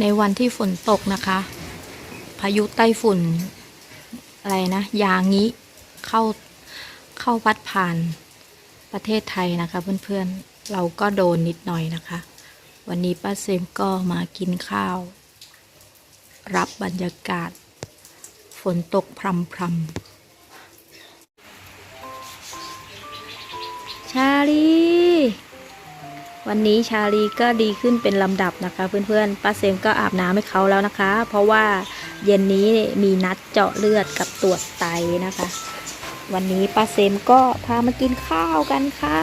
ในวันที่ฝนตกนะคะ พายุไต้ฝุ่น อะไรนะ ยางิเข้าเข้าพัดผ่านประเทศไทยนะคะ เพื่อนๆเราก็โดนนิดหน่อยนะคะ วันนี้ป้าเซมก็มากินข้าว รับบรรยากาศ ฝนตกพรำพ วันนี้ชาลีก็ดีขึ้นเป็นลำดับนะคะ เพื่อนๆ ป้าเซมก็อาบน้ำให้เขาแล้วนะคะ เพราะว่าเย็นนี้มีนัดเจาะเลือดกับตรวจไตนะคะ วันนี้ป้าเซมก็พามากินข้าวกันค่ะ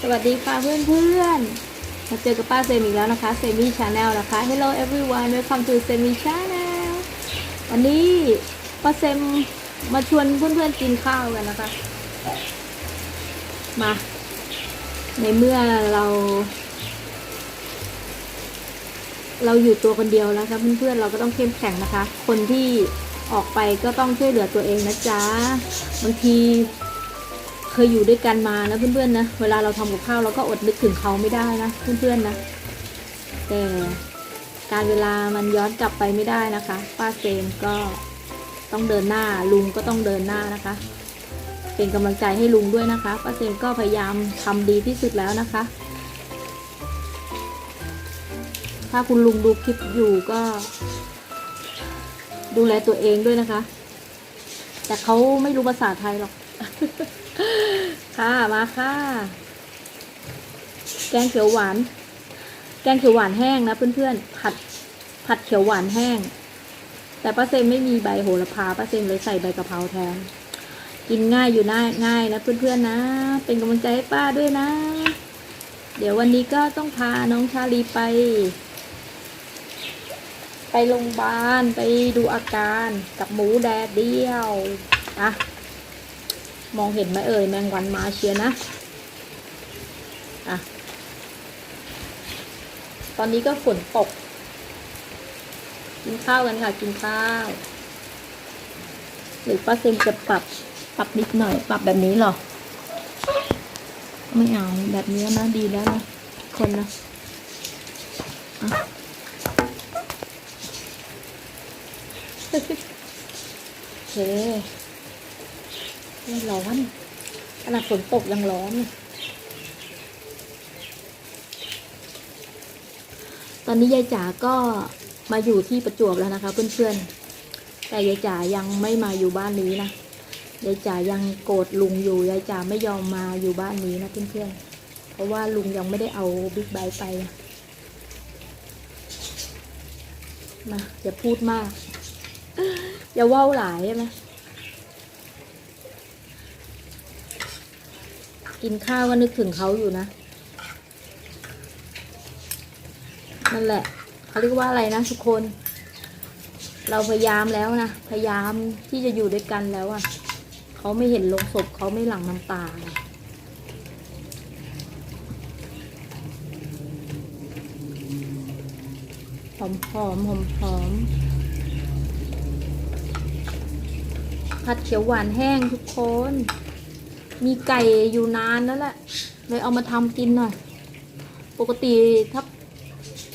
สวัสดีค่ะเพื่อนๆ มาเจอกับป้าเซมอีกแล้วนะคะเซมี่ชาแนลนะคะ Hello everyone welcome to Semi Channel วันนี้ป้าเซมมาชวนเพื่อนๆกินข้าวกันนะคะ มา ในเมื่อเรา เราอยู่ตัวคนเดียวแล้วค่ะเพื่อนๆเราก็ต้องเข้มแข็งนะคะ คนที่ออกไปก็ต้องช่วยเหลือตัวเองนะจ๊ะบางที เคยอยู่ด้วยกันมานะเพื่อนๆนะเวลาเราทำกับข้าวเราก็อดนึกถึงเขาไม่ได้นะเพื่อนๆนะ แต่การเวลามันย้อนกลับไปไม่ได้นะคะ ป้าเซมก็ต้องเดินหน้าลุงก็ต้องเดินหน้านะคะ เป็นกำลังใจให้ลุงด้วยนะคะป้าเซมก็พยายามทำดีที่สุดแล้วนะคะ ถ้าคุณลุงดูคลิปอยู่ก็ ดูแลตัวเองด้วยนะคะ แต่เขาไม่รู้ภาษาไทยหรอก ค่ะมาค่ะ แกงเขียวหวาน แกงเขียวหวานแห้งนะเพื่อนๆผัดผัดเขียวหวานแห้ง แต่ป้าเซมไม่มีใบโหระพาป้าเซมเลยใส่ใบกะเพราแทนกินง่ายอยู่น่าง่ายนะเพื่อนๆนะ เป็นกำลังใจให้ป้าด้วยนะ เดี๋ยววันนี้ก็ต้องพาน้องชาลีไป ไปโรงพยาบาลไปดูอาการกับหมูแดดเดียวอะ มองเห็นไหมเอ่ยแมงวันมาเชียนะอะตอนนี้ก็ฝนตก กินข้าวกันค่ะ กินข้าว หรือป้าเซมจะปรับปรับนิดหน่อย ปรับแบบนี้หรอ ไม่เอาแบบนี้นะดีแล้วนะคนนะอะโอเค ไม่ร้อนขนาดฝนตกยังร้อน ตอนนี้ยายจ๋าก็มาอยู่ที่ประจวบแล้วนะคะ เพื่อนๆ แต่ยายจ๋ายังไม่มาอยู่บ้านนี้นะ ยายจ๋ายังโกรธลุงอยู่ ยายจ๋าไม่ยอมมาอยู่บ้านนี้นะเพื่อนๆ เพราะว่าลุงยังไม่ได้เอาบิ๊กไบค์ไปอะมาอย่าพูดมาก อย่าเว้าหลายใช่ไหม กินข้าวก็นึกถึงเขาอยู่นะ นั่นแหละเขาเรียกว่าอะไรนะทุกคน เราพยายามแล้วนะ พยายามที่จะอยู่ด้วยกันแล้วอะ่ะเขาไม่เห็นลงศพเขาไม่หลั่งน้ำตาหอมหอมหอมหอมผัดเขียวหวานแห้งทุกคน มีไก่อยู่นานแล้วแหละเลยเอามาทำกินหน่อย ปกติถ้า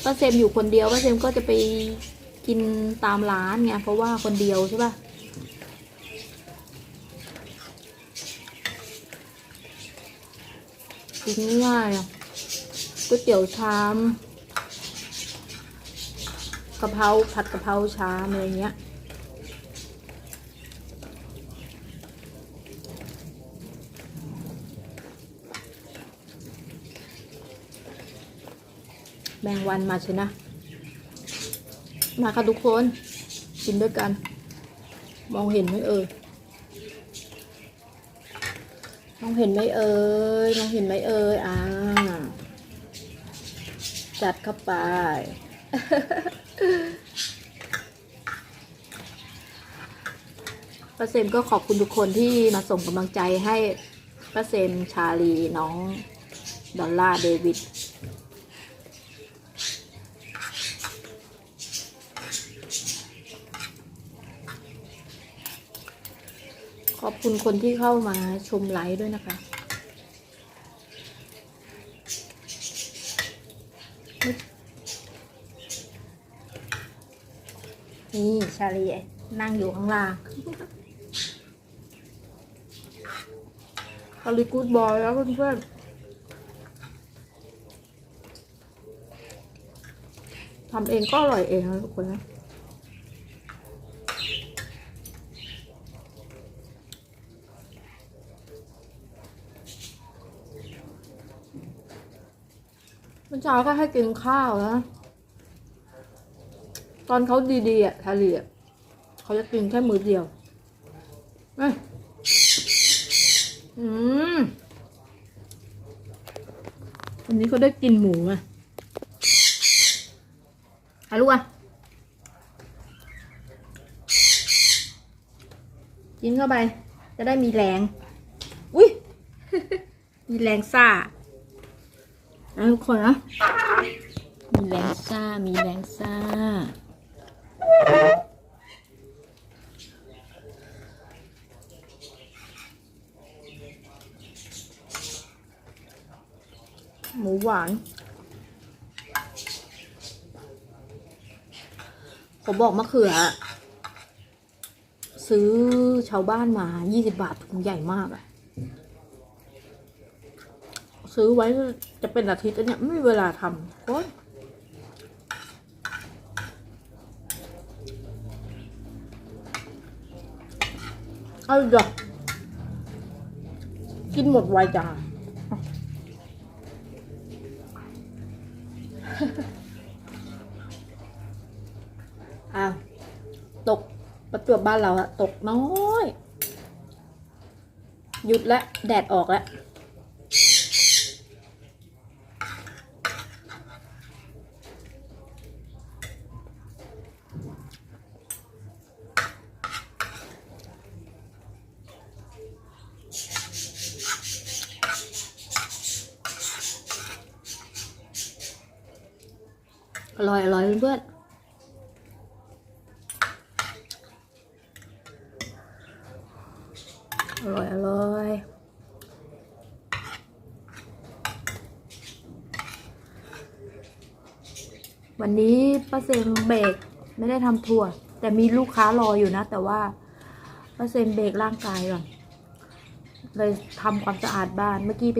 ป้าเซมอยู่คนเดียวป้าเซมก็จะไปกินตามร้านไงเพราะว่าคนเดียวใช่ป่ะกินง่ายอะก๋วยเตี๋ยวชามกะเพราผัดกะเพราชามอะไรเงี้ย แมงวันมาชนะ มาค่ะทุกคนกินด้วยกัน มองเห็นไหมเอ่ยมองเห็นไหมเอ่ยมองเห็นไหมเอ่ยอ่าจัดเข้าไป ป้าเซมก็ขอบคุณทุกคนที่มาส่งกำลังใจให้ป้าเซมชาลีน้อง ดอลล่าเดวิด ขอบคุณคนที่เข้ามาชมไลฟ์ด้วยนะคะ นี่ชาลีนั่งอยู่ข้างล่างชาลีกูดบอยแล้วเพื่อนๆทำเองก็อร่อยเองนะทุกคนนะ เมื่อเช้าก็ให้กินข้าวนะ ตอนเขาดีๆอะทารีอะเขาจะกินแค่มือเดียวเอ้ยอืมวันนี้เขาได้กินหมูอะหาลูกอะกินเข้าไป จะได้มีแรง อุ้ยมีแรงซ่า นะทุกคนนะ มีแรงซ่า มีแรงซ่า หมูหวาน ผมบอกมะเขือ ซื้อชาวบ้านมา 20 บาทถุงใหญ่มากอะซื้อไว้ จะเป็นอาทิตย์แล้วเนี่ยไม่มีเวลาทำโอ๊ยเอาอีกเหรอกินหมดไวจังอ้าวตกประจวบบ้านเราอะตกน้อย หยุดแล้ว แดดออกแล้ว ร่อยอร่อยเพื่อนอร่อยอร่อยวันนี้ป้าเซมเบรกไม่ได้ทำถั่ว แต่มีลูกค้ารออยู่นะ แต่ว่าป้าเซมเบรกร่างกายก่อนเลยทำความสะอาดบ้านเมื่อกี้ไป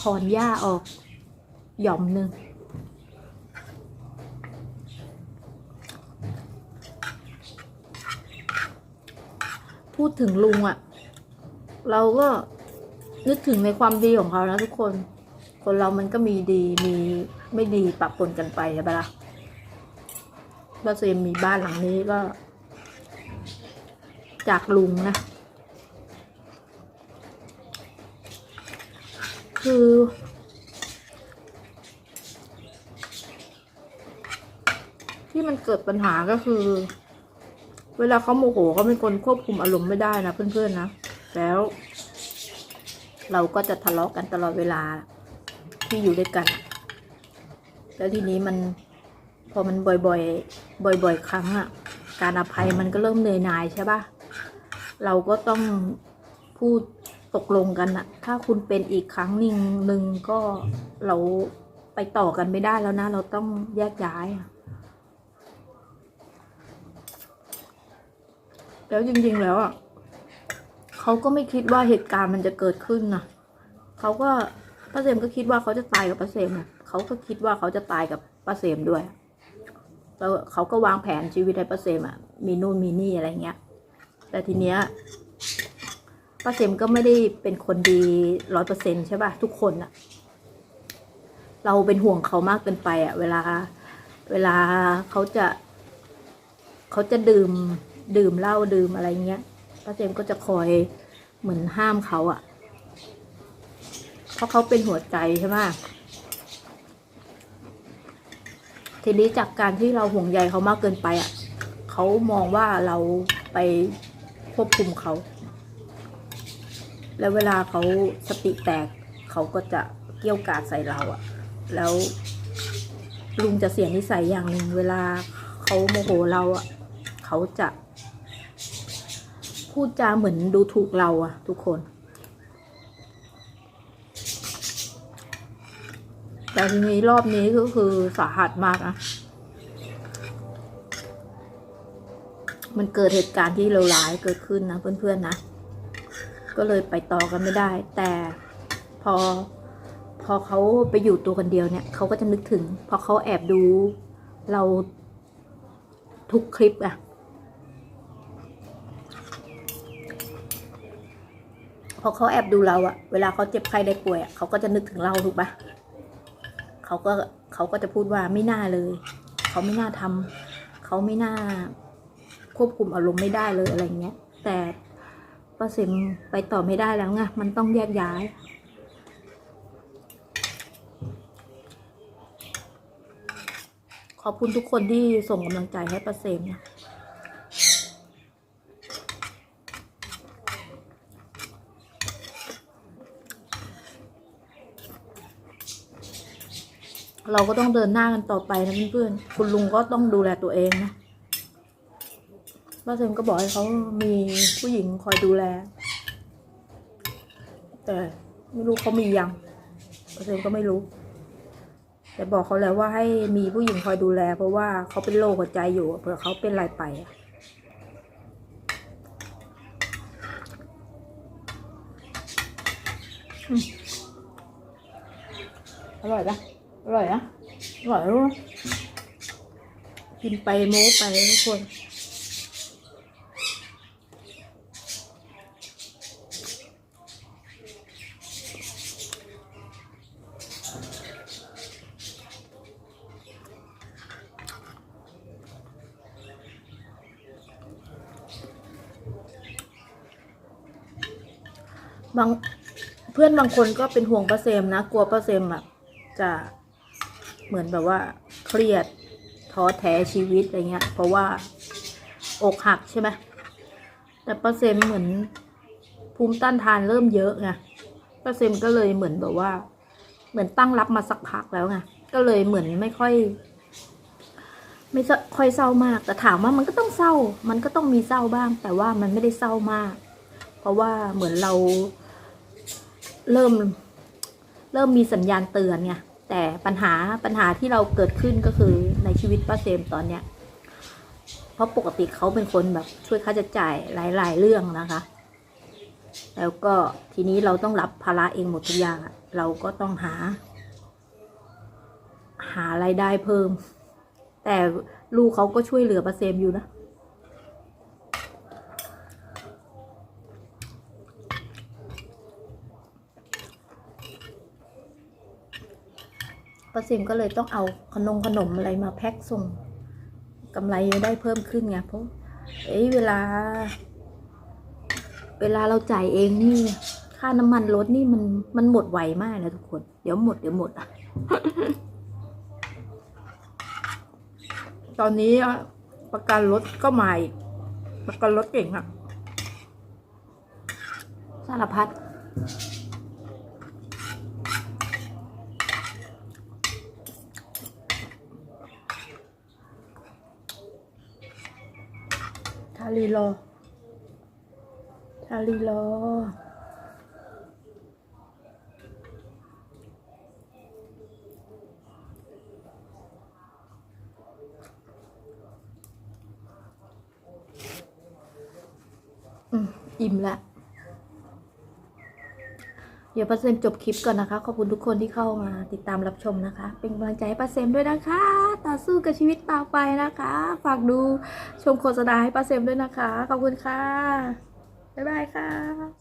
ถอนหญ้าออกหย่อมหนึ่ง พูดถึงลุงอะ่ะ เราก็นึกถึงในความดีของเขานะทุกคน คนเรามันก็มีดีมีไม่ดีปะปนกันไปใช่ปะล่ะป้าเซมมีบ้านหลังนี้ก็ จากลุงนะ คือ ที่มันเกิดปัญหาก็คือ เวลาเขาโมโหเขาเป็นคนควบคุมอารมณ์ไม่ได้นะเพื่อนๆนะ แล้ว เราก็จะทะเลาะกันตลอดเวลาที่อยู่ด้วยกัน แล้วทีนี้มันพอมันบ่อยๆ บ่อย ๆ ครั้งอะการอภัยมันก็เริ่มเหนื่อยหน่ายใช่ปะเราก็ต้องพูดตกลงกันอะถ้าคุณเป็นอีกครั้งหนึ่งหนึ่งก็เราไปต่อกันไม่ได้แล้วนะ เราต้องแยกย้ายอะ แล้วจริงๆแล้วอะเขาก็ไม่คิดว่าเหตุการณ์มันจะเกิดขึ้นนะเขาก็ป้าเสมก็คิดว่าเขาจะตายกับป้าเสมเขาก็คิดว่าเขาจะตายกับป้าเสมด้วยแล้วเขาก็วางแผนชีวิตให้ป้าเสมอะมีนู่นมีนี่อะไรเงี้ย แต่ทีเนี้ยป้าเสมก็ไม่ได้เป็นคนดีร้อยเปอร์เซ็นใช่ป่ะทุกคนอะ เราเป็นห่วงเขามากเกินไปอะ เวลา เวลาเขาจะ เขาจะดื่ม ดื่มเหล้าดื่มอะไรเงี้ยป้าเจมก็จะคอยเหมือนห้ามเขาอะ่ะ เพราะเขาเป็นหัวใจใช่ไหมทีนี้จากการที่เราห่วงใยเขามากเกินไปอะ่ะเขามองว่าเราไปควบคุมเขา แล้วเวลาเขาสติแตกเขาก็จะเกี่ยวกาดใส่เราอะ่ะ แล้วลุงจะเสียนิสัยอย่างหนึ่งเวลาเขาโมโหเราอะ่ะ เขาจะ พูดจาเหมือนดูถูกเราอะทุกคน แต่ทีนี้รอบนี้ก็คือสาหัสมากนะมันเกิดเหตุการณ์ที่เลวร้ายเกิดขึ้นนะเพื่อนๆนะ ก็เลยไปต่อกันไม่ได้ แต่พอพอเขาไปอยู่ตัวคนเดียวเนี่ยเขาก็จะนึกถึง พอเขาแอบดูเราทุกคลิปอะ พอเขาแอบดูเราอะเวลาเขาเจ็บไข้ได้ป่วยอะเขาก็จะนึกถึงเราถูกปะเขาก็เขาก็จะพูดว่าไม่น่าเลย เขาไม่น่าทำเขาไม่น่าควบคุมอารมณ์ไม่ได้เลยอะไรเงี้ย แต่ป้าเซมไปต่อไม่ได้แล้วไงมันต้องแยกย้ายขอบคุณทุกคนที่ส่งกำลังใจให้ป้าเซมนะ เราก็ต้องเดินหน้ากันต่อไปนะเพื่อนๆ คุณลุงก็ต้องดูแลตัวเองนะป้าเซมก็บอกให้เขามีผู้หญิงคอยดูแล แต่ไม่รู้เขามียังป้าเซมก็ไม่รู้ แต่บอกเขาแล้วว่าให้มีผู้หญิงคอยดูแล เพราะว่าเขาเป็นโรคหัวใจอยู่เผื่อเขาเป็นอะไรไปอะอืมอร่อยปะ อร่อยนะอร่อยรู้นะกินไปโม้ไปทุกคนบางเพื่อนบางคนก็เป็นห่วงป้าเซมนะ กลัวป้าเซมอะจะ เหมือนแบบว่าเครียดท้อแท้ชีวิตอะไรเงี้ย เพราะว่าอกหักใช่ไหมแต่ป้าเซมเหมือนภูมิต้านทานเริ่มเยอะไงป้าเซมก็เลยเหมือนแบบว่า เหมือนตั้งรับมาสักพักแล้วไงก็เลยเหมือนไม่ค่อย ไม่ค่อยเศร้ามาก แต่ถามว่ามันก็ต้องเศร้า มันก็ต้องมีเศร้าบ้าง แต่ว่ามันไม่ได้เศร้ามาก เพราะว่าเหมือนเราเริ่ม เริ่มมีสัญญาณเตือนไง แต่ปัญหาปัญหาที่เราเกิดขึ้นก็คือในชีวิตป้าเซมตอนเนี้ย เพราะปกติเขาเป็นคนแบบช่วยค่าใช้จ่ายหลายๆเรื่องนะคะ แล้วก็ทีนี้เราต้องรับภาระเองหมดทุกอย่างเราก็ต้องหา หาไรายได้เพิ่ม แต่ลูกเขาก็ช่วยเหลือป้าเซมอยู่นะาซิมก็เลยต้องเอาขนมขนมอะไรมาแพ็คส่งกำไรได้เพิ่มขึ้นไงเพราะเอ้ยเวลา เวลาเราจ่ายเองนี่ ค่าน้ำมันรถนี่มันมันหมดไวมากนะทุกคน เดี๋ยวหมดเดี๋ยวหมดอะ ตอนนี้ประกันรถก็มาอีกประกันรถเก่งอะสารพัด ลีรอ ทาลีรออืมอิ่มละ เดี๋ยวป้าเซมจบคลิปก่อนนะคะ ขอบคุณทุกคนที่เข้ามาติดตามรับชมนะคะ เป็นกำลังใจให้ป้าเซมด้วยนะคะ ต่อสู้กับชีวิตต่อไปนะคะ ฝากดูชมโฆษณาให้ป้าเซมด้วยนะคะ ขอบคุณค่ะ บ๊ายบายค่ะ